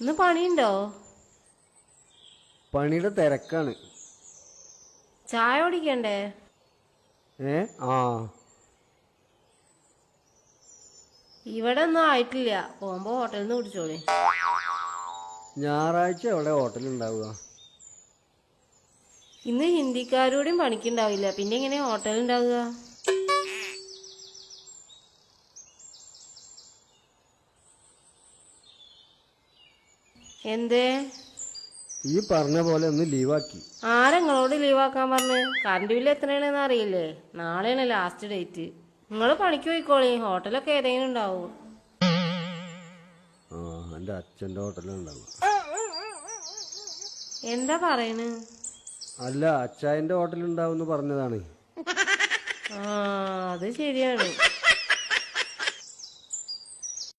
ഇന്ന് പണിയുണ്ടോ? പണിയുടെ തിരക്കാണ്. ചായ കുടിക്കണ്ടേ? ഏ? ആ. ഇവിടെ ഒന്നും ആയിട്ടില്ല. പോകുമ്പോ ഹോട്ടലിൽ നിന്ന് കുടിച്ചോളി. ഞായറാഴ്ച എവിടെ ഹോട്ടലുണ്ടാവുക ഇന്ന് ഹിന്ദിക്കാരോടും പണിക്കുണ്ടാവില്ല പിന്നെ എങ്ങനെ ഹോട്ടൽ എന്തേ? ഈ പറഞ്ഞ പോലെ ഒന്ന് ലീവാക്കി. ആരെങ്ങളോട് ലീവാക്കാൻ പറഞ്ഞു? കറണ്ട് ബില്ല് എത്രയാണെന്ന് അറിയില്ലേ? നാളെയാണ് ലാസ്റ്റ് ഡേറ്റ് നിങ്ങൾ പണിക്ക് പോയിക്കോളി. ഹോട്ടലൊക്കെ ഏതെങ്കിലും ഉണ്ടാവും? ആ എന്റെ അച്ഛന്റെ ഹോട്ടലുണ്ടാവുക എന്താ പറയണ്? അല്ല അച്ചായന്റെ ഹോട്ടലുണ്ടാവും എന്ന് പറഞ്ഞതാണ്. ആ അത് ശരിയാണ്.